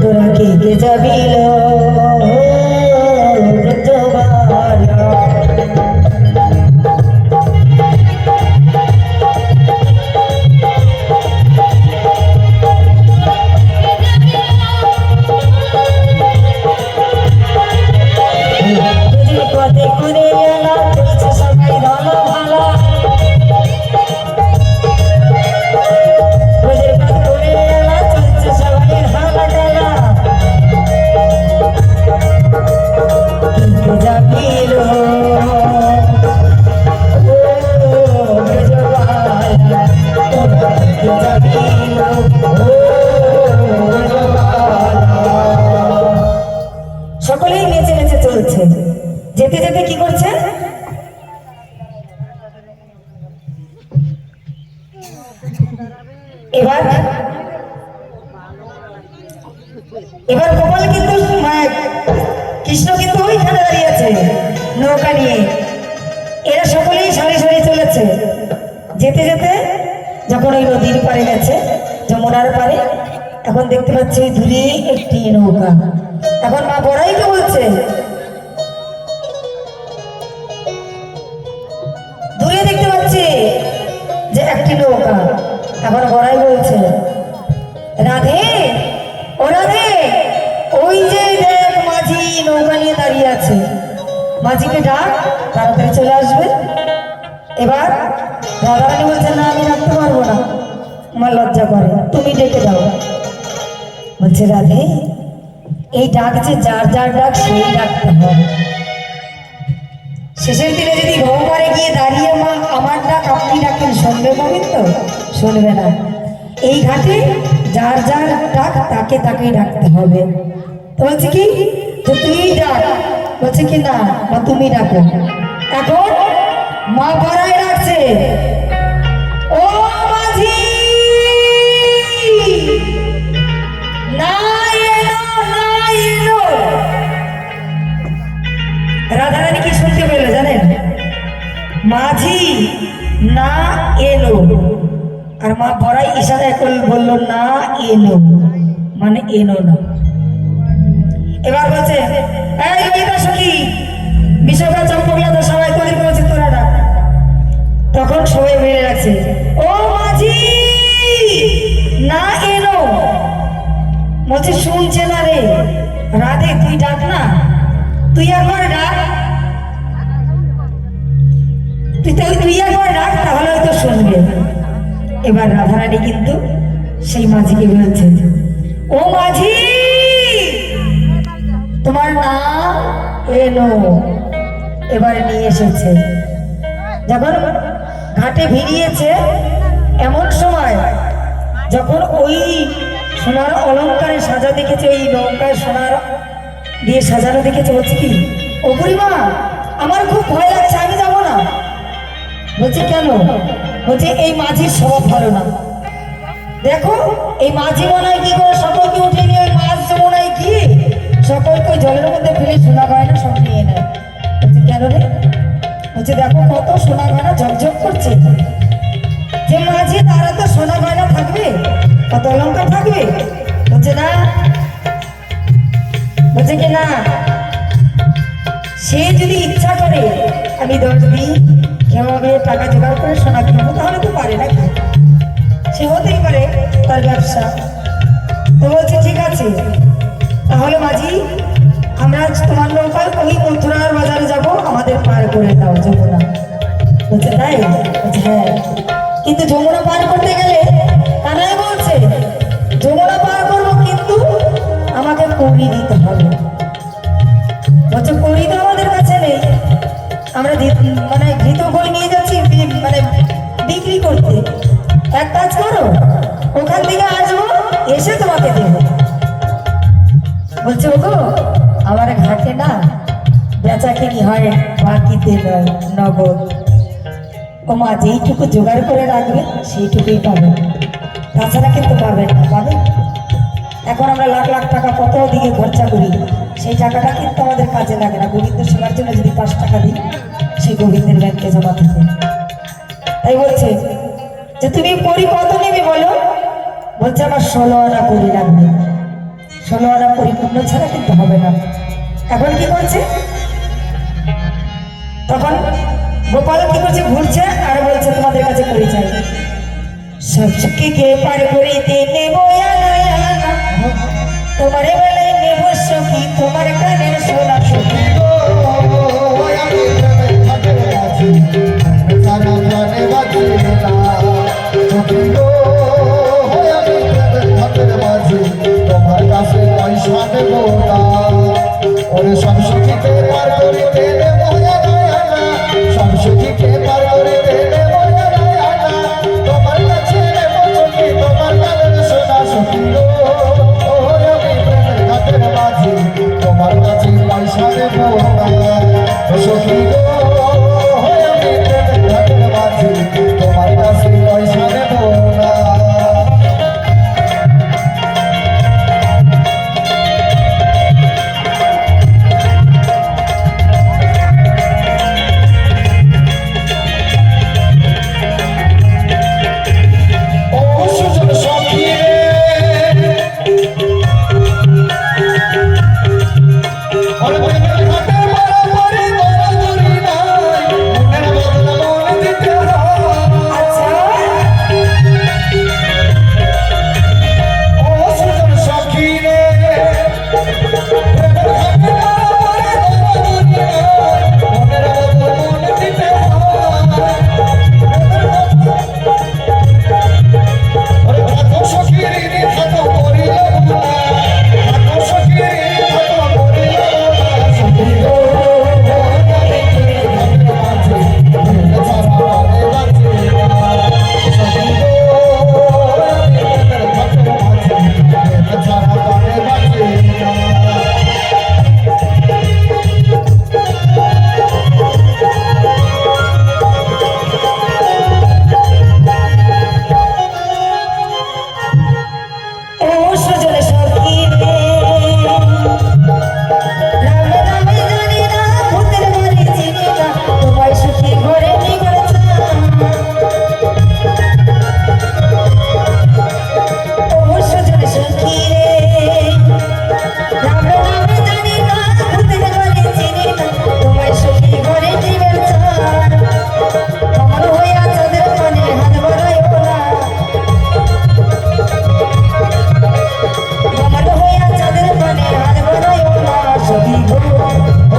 তোরা কে কে সকলেই নেচে নেচে চলছে। যেতে যেতে কি করছে? এবার এবার গোপাল কিন্তু কৃষ্ণ কিন্তু ওইখানে দাঁড়িয়ে আছে, নৌকা নিয়ে। এরা সকলেই সারি সারি চলেছে। যেতে যেতে যখন ওই নদীর পারে গেছে, যমুনার পাড়ে। এখন দেখতে পাচ্ছি দূরে একটি নৌকা। এখন মা বড়াইকে বলছে দূরে দেখতে পাচ্ছি যে একটি নৌকা। এখন বড়াই বলছে, রাধে, ও রাধে, ওই যে দেখ মাঝি নৌকা নিয়ে দাঁড়িয়ে আছে। মাঝিকে ডাক, তাড়াতাড়ি চলে আসবে। এবার রাধারানী আমার লজ্জা করে। তুমি ডেকে দাও। বলছে, রাধে, এই ডাক যে যার যার ডাক, সেই ডাকতে হয়। শেষের দিনে যদি ভগবানে গিয়ে দাঁড়িয়ে মা, আমার ডাক আপনি ডাকেন, শুনবে পাবেন তো? শুনবে না। এই ঘাটে যার যার ডাক, তাকে তাকেই ডাকতে হবে। তো বলছে কি? তো তুই ডাক। বলছে কি, না, মা, তুমি ডাকো। এখন মা পাড়ায় ডাকছে। না এলো। আর মা বড়াই ইশারায় করে বলল, না এলো। মানে এলো না। এবার বলছে, এই ললিতা সখী বিশ্বকা চম্পকলাদা সবাই তোদের বলছে তোরা ডাক। তখন সবাই বেড়ে রাখছে ও মাঝি, না এলো। বলছে, শুনছে না রে। রাধে, তুই ডাক না? তুই একবার ডাক। তুই তো ডাক তাহলে হয়তো শুনবে। এবার রাধারানী কিন্তু সেই মাঝিকে ও মাঝি, তোমার নাম এবার নিয়ে এসেছে। যখন ঘাটে ভিড়িয়েছে, এমন সময় যখন ওই সোনার অলঙ্কারে সাজা দেখেছে, ওই নৌকায় সোনার দিয়ে সাজানো দেখেছে, বলছে কি, ও বুড়িমা, আমার খুব ভয় লাগছে বলছে, কেন? বলছে, এই মাঝির স্বভাব ভালো না। দেখো, এই মাঝি মনে হয় কি করে সকলকে উঠে নিয়ে ওই মাছ যমুনায় কি? সকলকে জলের মধ্যে ফেলে সোনা গয়না সব নিয়ে নেয়। বলছে, কেন রে? বলছে, দেখো কত সোনা গয়না ঝকঝক করছে। যে মাঝি তারা তো সোনা গয়না থাকবে, কত অলঙ্কার থাকবে? বলছে, না। বলছে কি, না। সে যদি ইচ্ছা করে, আমি দশ কেমন টাকা জোগাড় করে সোনা কিনবো তাহলে তো পারে নাকি? সে হতেই পারে তার ব্যবসা। তো বলছে, ঠিক আছে। তাহলে মাঝি, আমরা তোমার নৌকায় ওই মথুরার বাজারে যাব। আমাদের পার করে দাও যমুনা। বলছে, তাই? বলছে হ্যাঁ। কিন্তু যমুনা পার করতে গেলে কানাই বলছে, যমুনা পার করব কিন্তু আমাকে কড়ি দিতে হবে। আমরা মানে ঘৃত বই নিয়ে যাচ্ছি মানে বিক্রি করতে। এক কাজ করো, ওখান থেকে আসব, এসে তোমাকে দেবো। বলছে, ওগো, আমার ঘাটে না বেচা কিনি হয় নয় নগদ। ও মা যেইটুকু জোগাড় করে রাখবে, সেইটুকুই পাবে। তাছাড়া কিন্তু পাবেন না পাবেন এখন আমরা লাখ লাখ টাকা কত দিকে খরচা করি? সেই টাকাটা কিন্তু আমাদের কাজে লাগে না। গোবিন্দ সেবার জন্য যদি পাঁচ টাকা দিই গোবিন্দের ব্যাগকে জমাতেছে তাই বলছে যে তুমি পরি কত নেবে বলো বলছে আমার ষোলো আনা পরি লাগবে ষোলো আনা পরিপূর্ণ ছাড়া কিন্তু হবে না এখন কি করছে তখন গোপাল কি করছে ঘুরছে আর বলছে তোমাদের কাছে করে চাই কে পার করিতে নেব তোমারে বেলায় নেব সখী তোমার কানের সোনা সখী তোমার কাছে পয়সা দেবো না। oh.